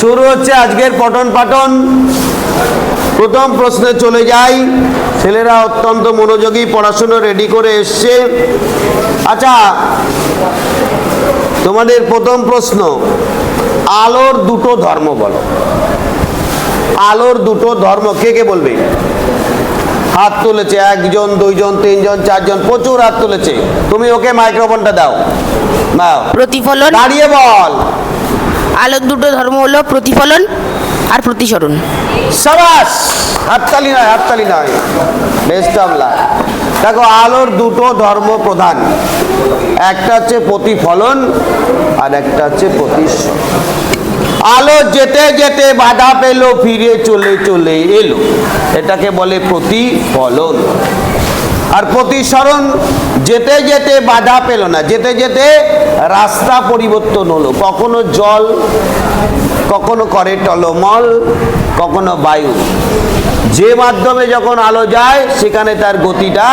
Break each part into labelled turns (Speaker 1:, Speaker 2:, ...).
Speaker 1: শুরু হচ্ছে আজকের পঠন পাঠন। প্রথম প্রশ্নে চলে যাই। ছেলেরা অত্যন্ত মনোযোগী পড়াশুনো রেডি করে এসছে। আচ্ছা তোমাদের প্রথম প্রশ্ন আলোর দুটো ধর্ম বলো। আলোর দুটো ধর্ম কে কে বলবে? হাত তুলেছে একজন দুইজন তিনজন চারজন প্রচুর হাত তুলেছে। তুমি ওকে মাইক্রোফোনটা দাও। দাও
Speaker 2: প্রতিফলন।
Speaker 1: দাঁড়িয়ে বল।
Speaker 2: আলোর দুটো ধর্ম হলো প্রতিফলন আর প্রতিসরণ।
Speaker 1: সাবাস! হাততালি নয় হাততালি নয় অফ লাক দেখো, আলোর দুটো ধর্ম প্রধান। একটা হচ্ছে প্রতিফলন আর একটা হচ্ছে প্রতিসরণ আলো যেতে যেতে বাধা পেল, ফিরে চলে চলে এলো। এটাকে বলে প্রতিফলন। আর প্রতিসরণ যেতে যেতে বাধা পেল না, যেতে যেতে রাস্তা পরিবর্তন হলো। কখনো জল, কখনো করে টলমল, কখনো বায়ু। যে মাধ্যমে যখন আলো যায়, সেখানে তার গতিটা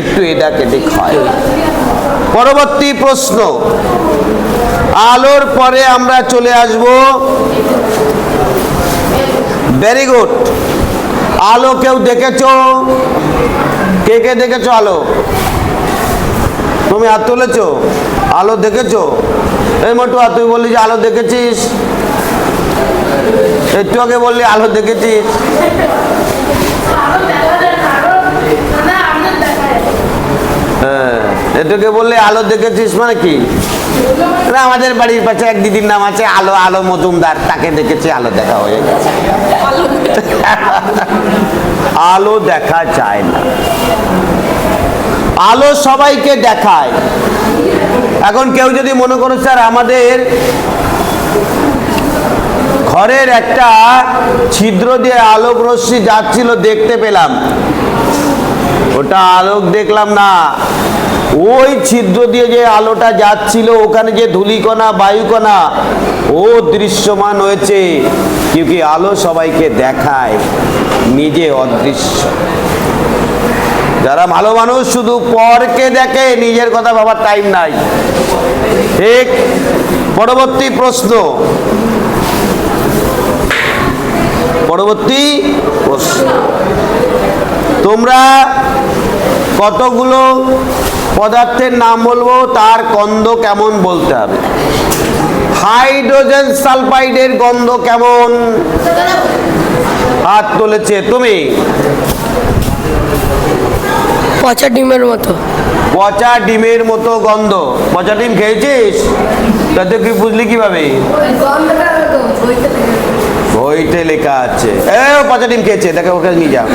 Speaker 1: একটু এদাক এদিক হয়। পরবর্তী প্রশ্ন, আলোর পরে আমরা চলে আসব। ভেরি গুড আলো কেউ দেখেছ? কে কে দেখেছ আলো? তুমি হাত তুলেছো, আলো দেখেছ? এই মটুয়া তুই বললি যে আলো দেখেছিস। একটু আগে বললি আলো দেখেছিস। হ্যাঁ এটাকে বললে আলো দেখেছিস মানে কি? আমাদের বাড়ির পাশে এক দিদির নাম আছে, আলো আলো মজুমদার, তাকে দেখেছি আলো দেখা হয়ে গেছে। আলো দেখা যায় না। আলো সবাইকে দেখায়। এখন কেউ যদি মনে করো, স্যার, আমাদের ঘরের একটা ছিদ্র দিয়ে আলোক রশ্মি যাচ্ছিল, দেখতে পেলাম। ওটা আলোক দেখলাম না। ওই ছিদ্র দিয়ে যে আলোটা যাচ্ছিল, ওখানে যে ধূলিকণা, বায়ুকণা, ও দৃশ্যমান হয়েছে। কি আলো সবাইকে দেখায়? নিজে অদৃশ্য। যারা ভালো মানুষ, শুধু পরকে দেখে নিজের কথা ভাবার টাইম নাই। ঠিক? পরবর্তী প্রশ্ন। পরবর্তী প্রশ্ন। তোমরা কতগুলো পদার্থের নাম বলব? তার গন্ধ কেমন বলতে হবে? হাইড্রোজেন সালফাইডের গন্ধ কেমন? হাত তুলেছে। তুমি?
Speaker 3: পচা ডিমের মতো।
Speaker 1: পচা ডিমের মতো গন্ধ। পচা ডিম খেয়েছিস? তাতে কি বুঝলি কীভাবে? বইতে লেখা আছে। এ পচা ডিম খেয়েছে। দেখে ওকে নিয়ে যাও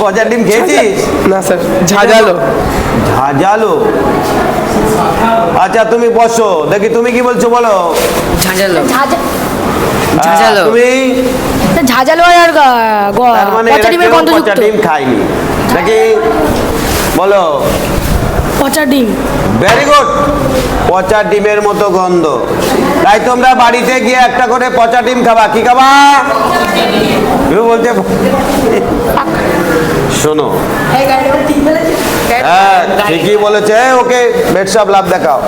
Speaker 1: পচা ডিম খেয়েছিস?
Speaker 3: না স্যার ঝাঁঝালো।
Speaker 1: ঝাঁঝালো? আচ্ছা তুমি বসো। দেখি তুমি কি বলছো বলো।
Speaker 2: ঝাঁঝালো। ঝাঁঝালো।
Speaker 1: তুমি
Speaker 3: ঝাঁঝালো আর গা-
Speaker 1: মানে
Speaker 3: পচা ডিমের গন্ধযুক্ত।
Speaker 1: পচা ডিম খায়নি। দেখি বলো।
Speaker 3: পচা ডিম।
Speaker 1: ভেরি গুড পচা ডিমের মতো গন্ধ। তাই তোমরা বাড়িতে গিয়ে একটা করে পচা ডিম খাবা। কি খাবা? কেউ বলছে শোনো। হ্যাঁ ঠিকই বলেছে। ওকে বেডসাপ লাভ দেখাও।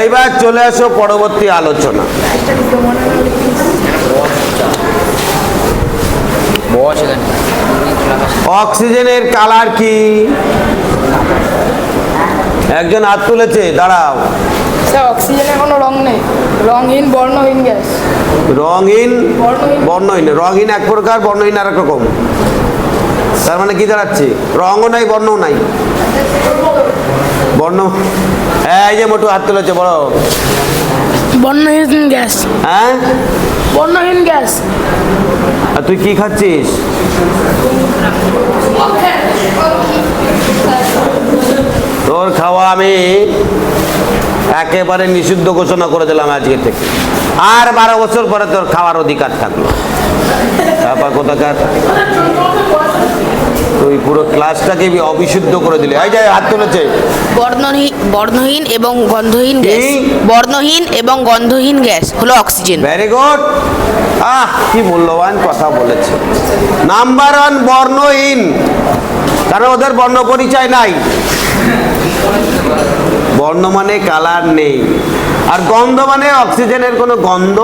Speaker 1: এইবার চলে আসো পরবর্তী আলোচনা। অক্সিজেনের কালার কি? একজন হাত তুলেছে দাঁড়াও।
Speaker 4: স্যার অক্সিজেনের কোনো রং নেই। রংহীন বর্ণহীন গ্যাস।
Speaker 1: রঙিন
Speaker 4: বর্ণহীন।
Speaker 1: বর্ণহীন। রঙিন এক প্রকার বর্ণহীন আর এক রকম। তার মানে কি দাঁড়াচ্ছে? রঙও নাই বর্ণও নাই। বর্ণ হ্যাঁ এই যে মোটু হাত তুলেছে বড়
Speaker 3: বর্ণহীন গ্যাস।
Speaker 1: হ্যাঁ?
Speaker 3: বর্ণহীন গ্যাস।
Speaker 1: আর তুই কি খাচ্ছিস? তোর খাওয়া আমি একেবারে নিষিদ্ধ ঘোষণা করে দিলাম আজকে থেকে। আর বারো বছর পরে তোর খাওয়ার অধিকার থাকল। তারপর কোথাকার? তুই পুরো ক্লাসটাকে অবিশুদ্ধ করে দিলি। এই যে হাত তুলেছে।
Speaker 2: বর্ণহীন বর্ণহীন এবং গন্ধহীন গ্যাস। বর্ণহীন এবং গন্ধহীন গ্যাস হলো অক্সিজেন।
Speaker 1: ভেরি গুড আহ কি মূল্যবান কথা বলেছে। নাম্বার ওয়ান বর্ণহীন। কারণ ওদের বর্ণ পরিচয় নাই। বর্ণ মানে কালার নেই। আর গন্ধ মানে অক্সিজেনের কোনো গন্ধ?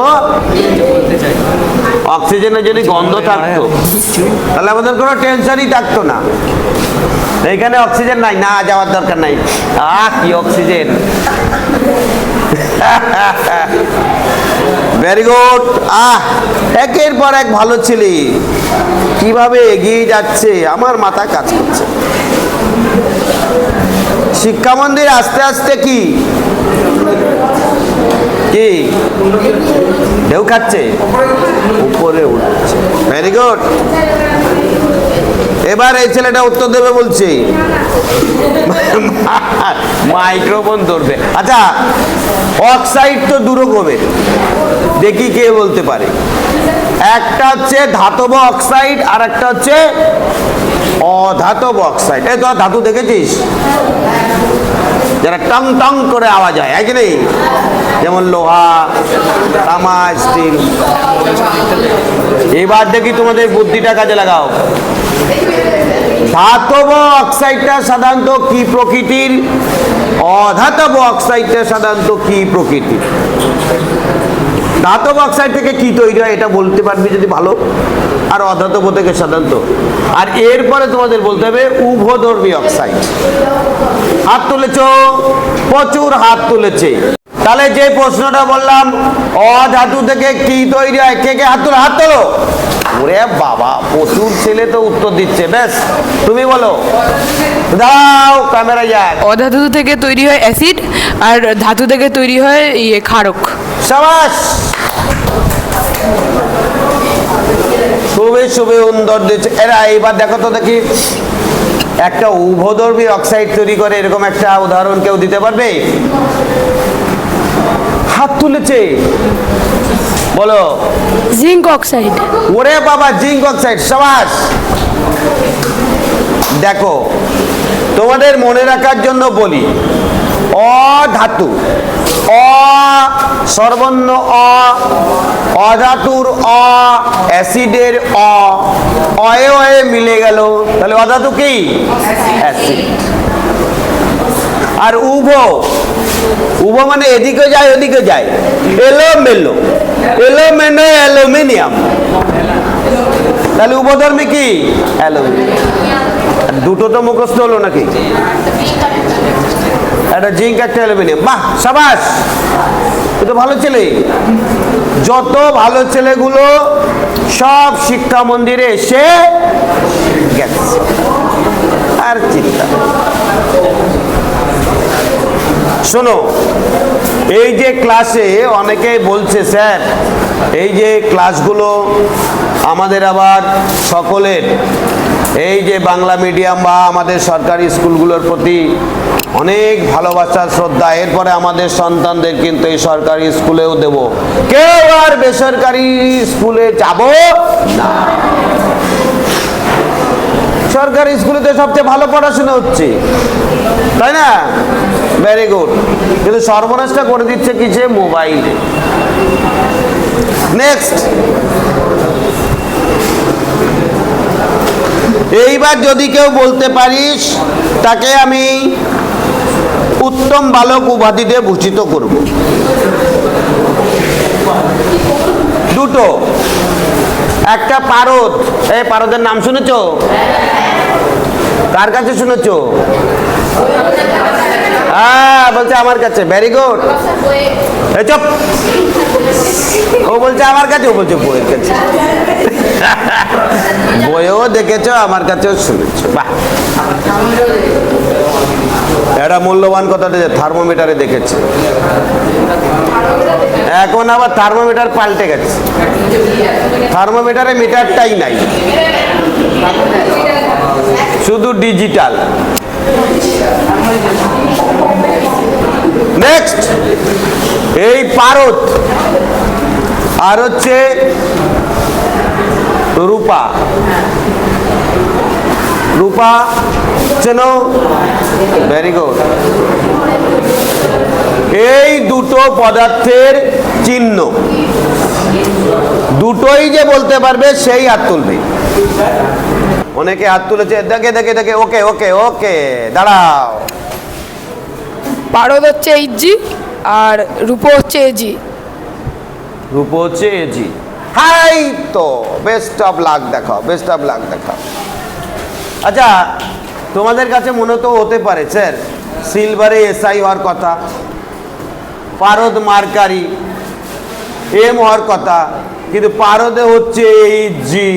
Speaker 1: অক্সিজেনের যদি গন্ধ থাকতো, তাহলে আমাদের কোনো টেনশনই থাকতো না। এইখানে অক্সিজেন নাই, না, যাওয়ার দরকার নাই। আহ, কি অক্সিজেন? ভেরি গুড আহ, একের পর এক ভালো ছেলে। কীভাবে এগিয়ে যাচ্ছে? আমার মাথা কাজ করছে। শিক্ষা মন্দির আস্তে আস্তে কি? কি? ঢেউ খাচ্ছে? উপরে উঠছে। ভেরি গুড এবার এই ছেলেটা উত্তর দেবে বলছি। মাইক্রোফোন ধরবে। আচ্ছা অক্সাইড তো দু রকমের দেখি কে বলতে পারে। একটা হচ্ছে ধাতব অক্সাইড আর একটা হচ্ছে অধাতব অক্সাইড। এই তো ধাতু দেখেছিস? যারা টং টং করে আওয়াজ হয় এক নেই? যেমন লোহা, তামা স্টিল এবার দেখি তোমাদের বুদ্ধিটা কাজে লাগাও। ধাতব অক্সাইডটা সাধারণত কি প্রকৃতির? অধাতব অক্সাইডটা সাধারণত কি প্রকৃতির? ধাতব অক্সাইড থেকে কি তৈরি হয় এটা বলতে পারবি যদি ভালো? আর অধাতব থেকে সাধারণত। আর এরপরে তোমাদের বলতে হবে উভধর্মী অক্সাইড। হাত তুলেছ, প্রচুর হাত তুলেছে। তাহলে যে প্রশ্নটা বললাম অধাতু থেকে কি তৈরি হয়? কে কে হাত তুলো হাত তোলো। ওরে বাবা প্রচুর ছেলে তো উত্তর দিচ্ছে বেশ। তুমি বলো। দাও ক্যামেরা যাক।
Speaker 3: অধাতু থেকে তৈরি হয় অ্যাসিড আর ধাতু থেকে তৈরি হয় ইয়ে ক্ষারক।
Speaker 1: সাবাস। খুবই খুবই সুন্দর দিচ্ছে। এরা এইবার দেখো তো দেখি। একটা উভধর্মী অক্সাইড তৈরি করে এরকম একটা উদাহরণ কেউ দিতে পারবে? হাত তুলেছে। বলো।
Speaker 3: Zinc oxide.
Speaker 1: ওরে বাবা জিঙ্ক অক্সাইড সাবাস। দেখো তোমাদের মনে রাখার জন্য বলি অধাতু অ সর্বর্ণ অ অধাতুর অ অ্যাসিডের অ অয়ে অয়ে মিলে গেল। তাহলে অধাতু কি? অ্যাসিড। আর উভ। উভ মানে এদিকে যায়, ওদিকে যায়। এলো মেলো। এলো মেনো, অ্যালুমিনিয়াম। তাহলে উপধর্মী কি? অ্যালুমিনিয়াম। দুটো তো মুখস্থ হলো নাকি? একটা জিঙ্ক, একটা অ্যালুমিনিয়াম। বাহ, সাবাস! তো ভালো ছেলে। যত ভালো ছেলেগুলো সব শিক্ষা মন্দিরে এসে গেছে। আর চিন্তা। শোনো, এই যে ক্লাসে অনেকেই বলছে, স্যার, এই যে ক্লাসগুলো আমাদের আবার সকলের, এই যে বাংলা মিডিয়াম বা আমাদের সরকারি স্কুলগুলোর প্রতি অনেক ভালোবাসা, শ্রদ্ধা, এরপরে আমাদের সন্তানদের কিন্তু এই সরকারি স্কুলেও দেব। কেউ আর বেসরকারি স্কুলে যাব না। সরকারি স্কুলেতে সবচেয়ে ভালো পড়াশোনা হচ্ছে, তাই না? ভেরি গুড কিন্তু সর্বনাশটা করে দিচ্ছে কিসে মোবাইলে নেক্সট এইবার যদি কেউ বলতে পারিস, তাকে আমি উত্তম বালক উপাধি দিয়ে ভূষিত করব। দুটো। একটা পারদ। এই পারদের নাম শুনেছ? কার কাছে শুনেছো? হ্যাঁ বলছে আমার কাছে। ভেরি গুড এই চুপ। ও বলছে আমার কাছে, ও বলছে বইয়ের কাছে। বইও দেখেছ, আমার কাছেও শুনেছো। বাহ। এটা মূল্যবান কথাটা যে থার্মোমিটারে দেখেছে। এখন আবার থার্মোমিটার পাল্টে গেছে। থার্মোমিটারে মিটারটাই নাই। শুধু ডিজিটাল নেক্সট এই পারত আর হচ্ছে রূপা। রূপা চেনো ভেরি গুড এই দুটো পদার্থের চিহ্ন। দুটোই যে বলতে পারবে, সেই হাত তুলবে। অনেকে হাত তুলেছে দেখে দেখে দেখে ওকে ওকে ওকে দাঁড়াও।
Speaker 3: পারদ হচ্ছে এইচ জি
Speaker 4: আর রূপো হচ্ছে এজি
Speaker 1: রূপ হচ্ছে এজি হাই তো বেস্ট অফ লাক দেখাও বেস্ট অফ লাক দেখাও। আচ্ছা তোমাদের কাছে মনে তো হতে পারে স্যার সিলভারে এসআই হওয়ার কথা পারদ মার্কারি এম হওয়ার কথা কিন্তু পারদে হচ্ছে এই জি।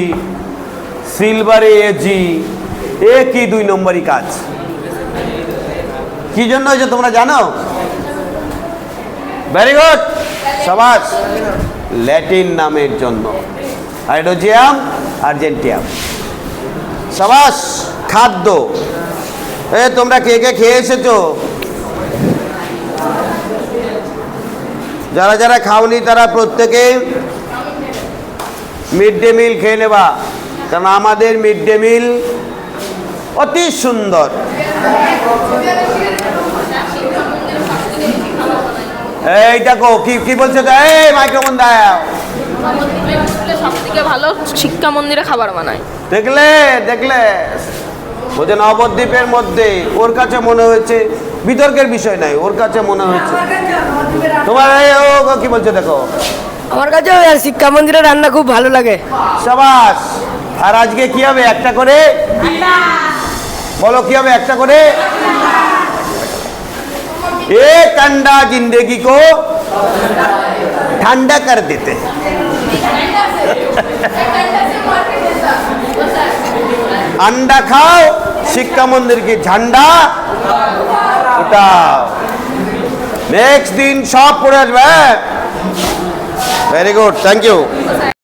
Speaker 1: সিলভারে এ জি, এ কি দুই নম্বরই কাজ? কি জন্য হয়েছে তোমরা জানো? Very good সবাস। ল্যাটিন নামের জন্য। হাইড্রোজিয়াম, আর্জেন্টিয়াম। সবাস, খাদ্য। এ, তোমরা কে কে খেয়ে এসেছ? যারা যারা খাওনি তারা প্রত্যেকে মিড ডে মিল খেয়ে নেবা। কারণ আমাদের মিড ডে মিল অতি সুন্দর। এই দেখো কি কি বলছে? এই মাইক্রোফোন দাও।
Speaker 5: সব থেকে ভালো শিক্ষা মন্দিরে খাবার বানায়
Speaker 1: দেখলে। দেখলে বলছে নবদ্বীপের মধ্যে ওর কাছে মনে হয়েছে বিতর্কের বিষয় নাই ওর কাছে মনে হয়েছে। তোমার ও কি বলছে দেখো?
Speaker 4: আমার কাছে শিক্ষা মন্দিরে রান্না খুব ভালো লাগে।
Speaker 1: সাবাস। আর আজকে কি হবে? একটা করে? বলো, কি হবে? একটা করে? এ ঠান্ডা জিন্দেগি কো ঠান্ডা কর দিতে। আন্ডা খাও, শিক্ষা মন্দিরকে ঝান্ডা? উঠাও। নেক্সট দিন সব পড়ে আসবে ভেরি গুড থ্যাংক ইউ